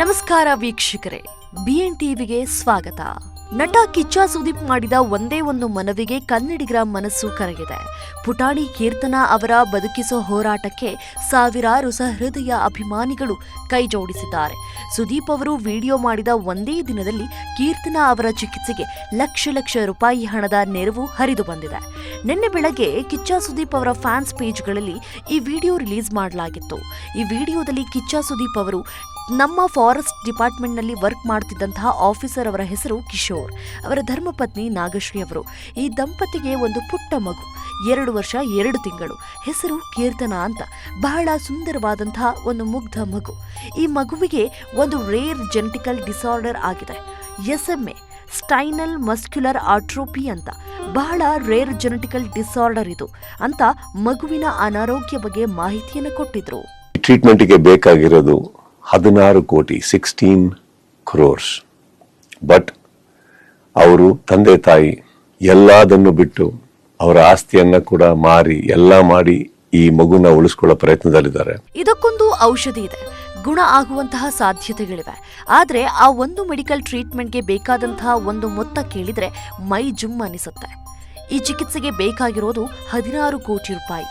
ನಮಸ್ಕಾರ ವೀಕ್ಷಕರೇ ಬಿಎನ್ ಟಿವಿಗೆ ಸ್ವಾಗತ. ನಟ ಕಿಚ್ಚ ಸುದೀಪ್ ಮಾಡಿದ ಒಂದೇ ಒಂದು ಮನವಿಗೆ ಕನ್ನಡಿಗರ ಮನಸ್ಸು ಕರಗಿದೆ. ಪುಟಾಣಿ ಕೀರ್ತನ ಅವರ ಬದುಕಿಸೋ ಹೋರಾಟಕ್ಕೆ ಸಾವಿರಾರು ಸಹೃದಯ ಅಭಿಮಾನಿಗಳು ಕೈ ಜೋಡಿಸಿದ್ದಾರೆ ಸುದೀಪ್ ಅವರು ವಿಡಿಯೋ ಮಾಡಿದ ಒಂದೇ ದಿನದಲ್ಲಿ ಕೀರ್ತನ ಅವರ ಚಿಕಿತ್ಸೆಗೆ ಲಕ್ಷ ಲಕ್ಷ ರೂಪಾಯಿ ಹಣದ ನೆರವು ಹರಿದು ಬಂದಿದೆ. ನಿನ್ನೆ ಬೆಳಗ್ಗೆ ಕಿಚ್ಚ ಸುದೀಪ್ ಅವರ ಫ್ಯಾನ್ಸ್ ಪೇಜ್ಗಳಲ್ಲಿ ಈ ವಿಡಿಯೋ ರಿಲೀಸ್ ಮಾಡಲಾಗಿತ್ತು. ಈ ವಿಡಿಯೋದಲ್ಲಿ ಕಿಚ್ಚ ಸುದೀಪ್ ಅವರು ನಮ್ಮ ಫಾರೆಸ್ಟ್ ಡಿಪಾರ್ಟ್ಮೆಂಟ್ನಲ್ಲಿ ವರ್ಕ್ ಮಾಡ್ತಿದ್ದಂತಹ ಆಫೀಸರ್ ಅವರ ಹೆಸರು ಕಿಶೋರ್. ಅವರ ಧರ್ಮಪತ್ನಿ ನಾಗಶ್ರೀ ಅವರು. ಈ ದಂಪತಿಗೆ ಒಂದು ಪುಟ್ಟ ಮಗು, ಎರಡು ವರ್ಷ, ಎರಡು ತಿಂಗಳು. ಹೆಸರು ಕೀರ್ತನ ಅಂತ. ಬಹಳ ಸುಂದರವಾದಂತಹ ಒಂದು ಮುಗ್ಧ ಮಗು. ಈ ಮಗುವಿಗೆ ಒಂದು ರೇರ್ ಜೆನೆಟಿಕಲ್ ಡಿಸಾರ್ಡರ್ ಆಗಿದೆ. S M A, spinal muscular atrophy ಅಂತ. ಬಹಳ ರೇರ್ ಜೆನೆಟಿಕಲ್ ಡಿಸಾರ್ಡರ್ ಇದು ಅಂತ ಮಗುವಿನ ಅನಾರೋಗ್ಯ ಬಗ್ಗೆ ಮಾಹಿತಿಯನ್ನು ಕೊಟ್ಟಿದ್ರು. ಟ್ರೀಟ್ಮೆಂಟ್ಗೆ ಬೇಕಾಗಿರೋದು ಹದಿನಾರು ಕೋಟಿ ಸಿಕ್ಸ್ಟೀನ್ ಕ್ರೋರ್ಸ್ ಬಟ್ ಅವರು ತಂದೆ ತಾಯಿ ಎಲ್ಲದನ್ನು ಬಿಟ್ಟು ಅವರ ಆಸ್ತಿಯನ್ನ ಕೂಡ ಮಾರಿ, ಎಲ್ಲ ಮಾಡಿ ಈ ಮಗುನ ಉಳಿಸ್ಕೊಳ್ಳೋ ಪ್ರಯತ್ನದಲ್ಲಿದ್ದಾರೆ. ಇದಕ್ಕೊಂದು ಔಷಧಿ ಇದೆ. ಗುಣ ಆಗುವಂತಹ ಸಾಧ್ಯತೆಗಳಿವೆ. ಆದರೆ ಆ ಒಂದು ಮೆಡಿಕಲ್ ಟ್ರೀಟ್ಮೆಂಟ್ಗೆ ಬೇಕಾದಂತಹ ಒಂದು ಮೊತ್ತ ಕೇಳಿದ್ರೆ ಮೈ ಜುಮ್ ಅನಿಸುತ್ತೆ. ಈ ಚಿಕಿತ್ಸೆಗೆ ಬೇಕಾಗಿರೋದು ಹದಿನಾರು ಕೋಟಿ ರೂಪಾಯಿ.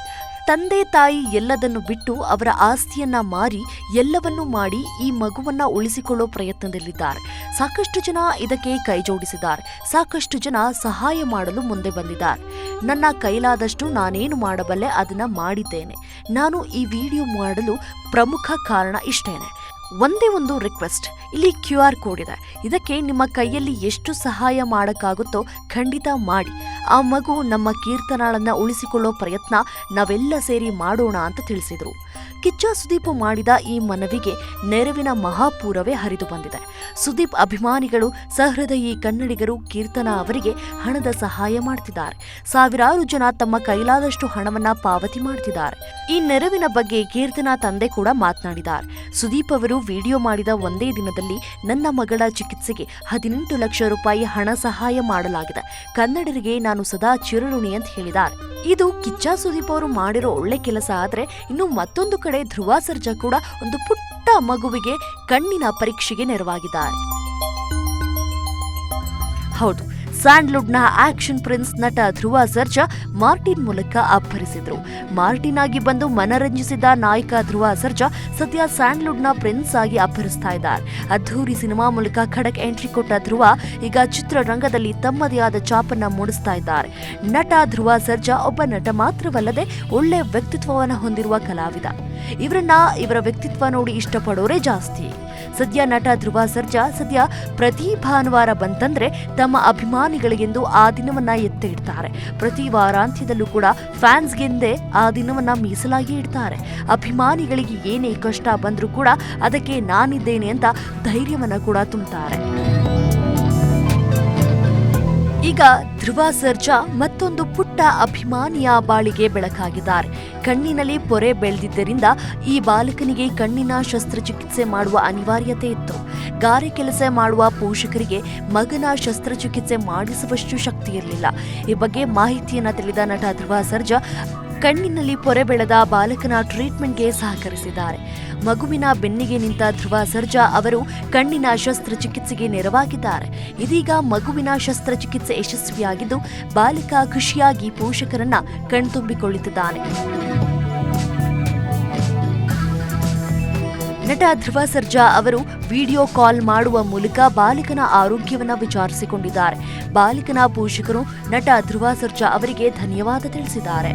ತಂದೆ ತಾಯಿ ಎಲ್ಲದನ್ನು ಬಿಟ್ಟು ಅವರ ಆಸ್ತಿಯನ್ನ ಮಾರಿ ಎಲ್ಲವನ್ನೂ ಮಾಡಿ ಈ ಮಗುವನ್ನ ಉಳಿಸಿಕೊಳ್ಳೋ ಪ್ರಯತ್ನದಲ್ಲಿದ್ದಾರೆ. ಸಾಕಷ್ಟು ಜನ ಇದಕ್ಕೆ ಕೈ ಜೋಡಿಸಿದ್ದಾರೆ. ಸಾಕಷ್ಟು ಜನ ಸಹಾಯ ಮಾಡಲು ಮುಂದೆ ಬಂದಿದ್ದಾರೆ. ನನ್ನ ಕೈಲಾದಷ್ಟು ನಾನೇನು ಮಾಡಬಲ್ಲೆ ಅದನ್ನ ಮಾಡಿದ್ದೇನೆ. ನಾನು ಈ ವಿಡಿಯೋ ಮಾಡಲು ಪ್ರಮುಖ ಕಾರಣ ಇಷ್ಟೇನೆ. ಒಂದೇ ಒಂದು ರಿಕ್ವೆಸ್ಟ್. ಇಲ್ಲಿ ಕ್ಯೂ ಆರ್ ಕೋಡ್ ಇದೆ. ಇದಕ್ಕೆ ನಿಮ್ಮ ಕೈಯಲ್ಲಿ ಎಷ್ಟು ಸಹಾಯ ಮಾಡೋಕ್ಕಾಗುತ್ತೋ ಖಂಡಿತ ಮಾಡಿ. ಆ ಮಗು ನಮ್ಮ ಕೀರ್ತನಾಳನ್ನ ಉಳಿಸಿಕೊಳ್ಳೋ ಪ್ರಯತ್ನ ನಾವೆಲ್ಲ ಸೇರಿ ಮಾಡೋಣ ಅಂತ ತಿಳಿಸಿದರು. ಕಿಚ್ಚ ಸುದೀಪ್ ಮಾಡಿದ ಈ ಮನವಿಗೆ ನೆರವಿನ ಮಹಾಪೂರವೇ ಹರಿದು ಬಂದಿದೆ. ಸುದೀಪ್ ಅಭಿಮಾನಿಗಳು, ಸಹೃದಯಿ ಕನ್ನಡಿಗರು, ಕೀರ್ತನ ಅವರಿಗೆ ಹಣದ ಸಹಾಯ ಮಾಡ್ತಿದ್ದಾರೆ. ಸಾವಿರಾರು ಜನ ತಮ್ಮ ಕೈಲಾದಷ್ಟು ಹಣವನ್ನ ಪಾವತಿ ಮಾಡ್ತಿದ್ದಾರೆ. ಈ ನೆರವಿನ ಬಗ್ಗೆ ಕೀರ್ತನ ತಂದೆ ಕೂಡ ಮಾತನಾಡಿದ್ದಾರೆ. ಸುದೀಪ್ ಅವರು ವಿಡಿಯೋ ಮಾಡಿದ ಒಂದೇ ದಿನದಲ್ಲಿ ನನ್ನ ಮಗಳ ಚಿಕಿತ್ಸೆಗೆ ಹದಿನೆಂಟು ಲಕ್ಷ ರೂಪಾಯಿ ಹಣ ಸಹಾಯ ಮಾಡಲಾಗಿದೆ. ಕನ್ನಡರಿಗೆ ನಾನು ಸದಾ ಚಿರಋಣಿ ಅಂತ ಹೇಳಿದ್ದಾರೆ ಇದು ಕಿಚ್ಚ ಸುದೀಪ್ ಅವರು ಮಾಡಿರೋ ಒಳ್ಳೆ ಕೆಲಸ ಆದ್ರೆ ಇನ್ನು ಮತ್ತೊಂದು ಕಡೆ ಧ್ರುವ ಸರ್ಜಾ ಕೂಡ ಒಂದು ಪುಟ್ಟ ಮಗುವಿಗೆ ಕಣ್ಣಿನ ಪರೀಕ್ಷೆಗೆ ನೆರವಾಗಿದ್ದಾರೆ. ಹೌದು. ಸ್ಯಾಂಡ್ಲುಡ್ನ ಆಕ್ಷನ್ ಪ್ರಿನ್ಸ್ ನಟ ಧ್ರುವ ಸರ್ಜಾ ಮಾರ್ಟಿನ್ ಮೂಲಕ ಅಬ್ಬರಿಸಿದ್ರು ಮಾರ್ಟಿನ್ ಆಗಿ ಬಂದು ಮನರಂಜಿಸಿದ ನಾಯಕ ಧ್ರುವ ಸರ್ಜಾ ಸದ್ಯ ಸ್ಯಾಂಡ್ಲುಡ್ನ ಪ್ರಿನ್ಸ್ ಆಗಿ ಅಬ್ಬರಿಸ್ತಾ ಇದ್ದಾರೆ. ಅದ್ಧೂರಿ ಸಿನಿಮಾ ಮೂಲಕ ಖಡಕ್ ಎಂಟ್ರಿ ಕೊಟ್ಟ ಧ್ರುವ ಈಗ ಚಿತ್ರರಂಗದಲ್ಲಿ ತಮ್ಮದೇ ಆದ ಚಾಪನ್ನ ಮೂಡಿಸ್ತಾ ಇದ್ದಾರೆ. ನಟ ಧ್ರುವ ಸರ್ಜಾ ಒಬ್ಬ ನಟ ಮಾತ್ರವಲ್ಲದೆ ಒಳ್ಳೆ ವ್ಯಕ್ತಿತ್ವವನ್ನು ಹೊಂದಿರುವ ಕಲಾವಿದ. ಇವರನ್ನ ಇವರ ವ್ಯಕ್ತಿತ್ವ ನೋಡಿ ಇಷ್ಟಪಡೋರೇ ಜಾಸ್ತಿ. ಸದ್ಯ ನಟ ಧ್ರುವ ಸರ್ಜಾ ಸದ್ಯ ಪ್ರತಿ ಭಾನುವಾರ ಬಂತಂದ್ರೆ ತಮ್ಮ ಅಭಿಮಾನಿಗಳಿಗೆಂದು ಆ ದಿನವನ್ನ ಎತ್ತಿ ಇಡ್ತಾರೆ ಪ್ರತಿ ವಾರಾಂತ್ಯದಲ್ಲೂ ಕೂಡ ಫ್ಯಾನ್ಸ್ಗೆಂದೇ ಆ ದಿನವನ್ನ ಮೀಸಲಾಗಿ ಇಡ್ತಾರೆ. ಅಭಿಮಾನಿಗಳಿಗೆ ಏನೇ ಕಷ್ಟ ಬಂದ್ರೂ ಕೂಡ ಅದಕ್ಕೆ ನಾನಿದ್ದೇನೆ ಅಂತ ಧೈರ್ಯವನ್ನ ಕೂಡ ತುಂಬುತ್ತಾರೆ ಈಗ ಧ್ರುವ ಸರ್ಜಾ ಮತ್ತೊಂದು ಪುಟ್ಟ ಅಭಿಮಾನಿಯ ಬಾಳಿಗೆ ಬೆಳಕಾಗಿದ್ದಾರೆ. ಕಣ್ಣಿನಲ್ಲಿ ಪೊರೆ ಬೆಳೆದಿದ್ದರಿಂದ ಈ ಬಾಲಕನಿಗೆ ಕಣ್ಣಿನ ಶಸ್ತ್ರಚಿಕಿತ್ಸೆ ಮಾಡುವ ಅನಿವಾರ್ಯತೆ ಇತ್ತು. ಗಾರೆ ಕೆಲಸ ಮಾಡುವ ಪೋಷಕರಿಗೆ ಮಗನ ಶಸ್ತ್ರಚಿಕಿತ್ಸೆ ಮಾಡಿಸುವಷ್ಟು ಶಕ್ತಿ ಇರಲಿಲ್ಲ. ಈ ಬಗ್ಗೆ ಮಾಹಿತಿಯನ್ನು ತಿಳಿದ ನಟ ಧ್ರುವ ಸರ್ಜಾ ಕಣ್ಣಿನಲ್ಲಿ ಪೊರೆ ಬೆಳೆದ ಬಾಲಕನ ಟ್ರೀಟ್ಮೆಂಟ್ಗೆ ಸಹಕರಿಸಿದ್ದಾರೆ. ಮಗುವಿನ ಬೆನ್ನಿಗೆ ನಿಂತ ಧ್ರುವ ಸರ್ಜಾ ಅವರು ಕಣ್ಣಿನ ಶಸ್ತ್ರಚಿಕಿತ್ಸೆಗೆ ನೆರವಾಗಿದ್ದಾರೆ. ಇದೀಗ ಮಗುವಿನ ಶಸ್ತ್ರಚಿಕಿತ್ಸೆ ಯಶಸ್ವಿಯಾಗಿದ್ದು, ಬಾಲಕ ಖುಷಿಯಾಗಿ ಪೋಷಕರನ್ನ ಕಣ್ತುಂಬಿಕೊಳ್ಳುತ್ತಿದ್ದಾನೆ. ನಟ ಧ್ರುವ ಸರ್ಜಾ ಅವರು ವಿಡಿಯೋ ಕಾಲ್ ಮಾಡುವ ಮೂಲಕ ಬಾಲಕನ ಆರೋಗ್ಯವನ್ನು ವಿಚಾರಿಸಿಕೊಂಡಿದ್ದಾರೆ. ಬಾಲಕನ ಪೋಷಕರು ನಟ ಧ್ರುವ ಸರ್ಜಾ ಅವರಿಗೆ ಧನ್ಯವಾದ ತಿಳಿಸಿದ್ದಾರೆ.